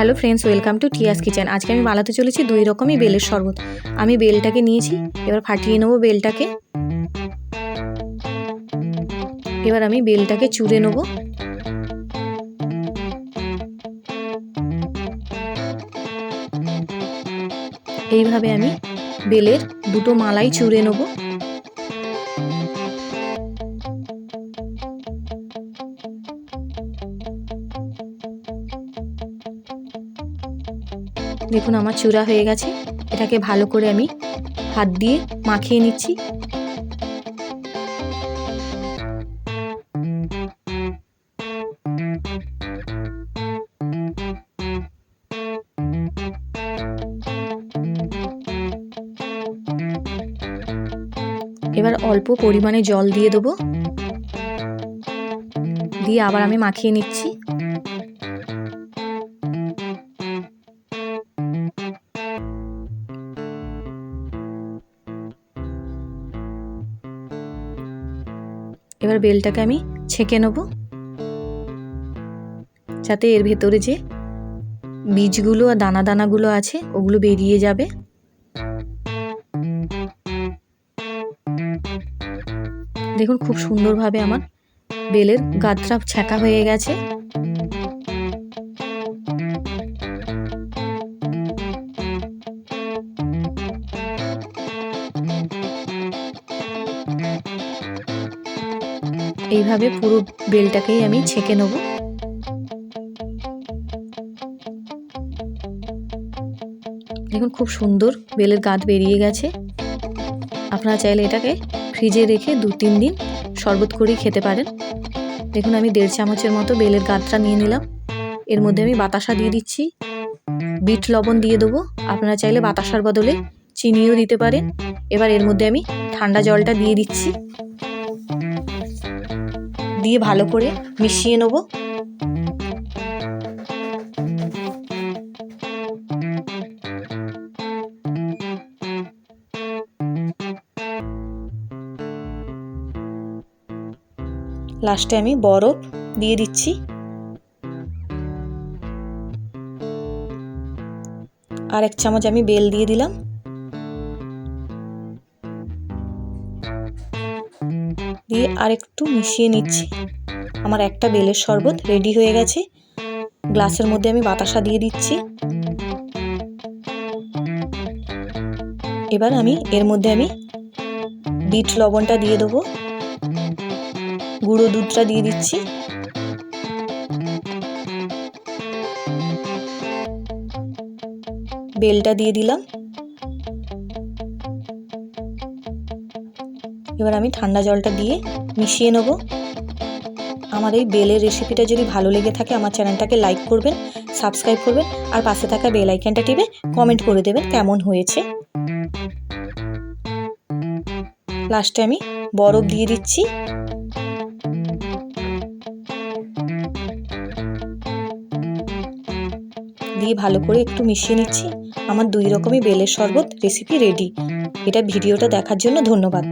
Hello friends, welcome to Tia's kitchen. আজকে আমি বানাতে চলেছি দুই রকমই বেলের শরবত। আমি বেলটাকে নিয়েছি, এবার ফাটিয়ে নেব বেলটাকে। এবার আমি বেলটাকে চুড়ে নেব। এইভাবে আমি বেলের দুটো মালাই চুড়ে নেব। দেখুন আমার চূড়া হয়ে গেছে। এটাকে ভালো করে আমি হাত দিয়ে মাখিয়ে নিচ্ছি। এবার অল্প পরিমাণে জল দিয়ে দেবো। দিয়ে আবার আমি মাখিয়ে নিচ্ছি। এবার বেলটাকে আমি ছেঁকে নেব। যাতে এর ভেতরে যে বীজগুলো আর দানা দানাগুলো আছে, ওগুলো বেরিয়ে যাবে। দেখুন, খুব সুন্দরভাবে আমার বেলের গাত্রা ছ্যাঁকা হয়ে গেছে। এইভাবে পুরো বেলটাকেই আমি ছেঁকে নেব। দেখুন, খুব সুন্দর বেলের গাঁত বেরিয়ে গেছে। আপনারা চাইলে এটাকে ফ্রিজে রেখে দু তিন দিন শরবত করেই খেতে পারেন। দেখুন, আমি দেড় চামচের মতো বেলের গাঁতটা নিয়ে নিলাম। এর মধ্যে আমি বাতাসা দিয়ে দিচ্ছি। বিট লবণ দিয়ে দেবো। আপনারা চাইলে বাতাসার বদলে চিনিও দিতে পারেন। এবার এর মধ্যে আমি ঠান্ডা জলটা দিয়ে দিচ্ছি। দিয়ে ভালো করে মিশিয়ে নেব। লাস্টে আমি বরফ দিয়ে দিচ্ছি। আর এক চামচ আমি বেল দিয়ে দিলাম। দিয়ে আর একটু মিশিয়ে নিচ্ছি। আমার একটা বেলের শরবত রেডি হয়ে গেছে। গ্লাসের মধ্যে আমি বাতাসা দিয়ে দিচ্ছি। এবার আমি এর মধ্যে আমি বিট লবণটা দিয়ে দেবো। গুঁড়ো দুধটা দিয়ে দিচ্ছি। বেলটা দিয়ে দিলাম। এবার আমি ঠান্ডা জলটা দিয়ে মিশিয়ে নেব। আমার এই বেলের রেসিপিটা যদি ভালো লেগে থাকে, আমার চ্যানেলটাকে লাইক করবেন সাবস্ক্রাইব করবেন, আর পাশে থাকা বেল আইকনটা টিপে কমেন্ট করে দেবেন কেমন হয়েছে। লাস্টে আমি বরফ দিয়ে দিচ্ছি। দিয়ে ভালো করে একটু মিশিয়ে নিচ্ছি। আমার দুই রকমই বেলের শরবত রেসিপি রেডি এটা ভিডিওটা দেখার জন্য ধন্যবাদ।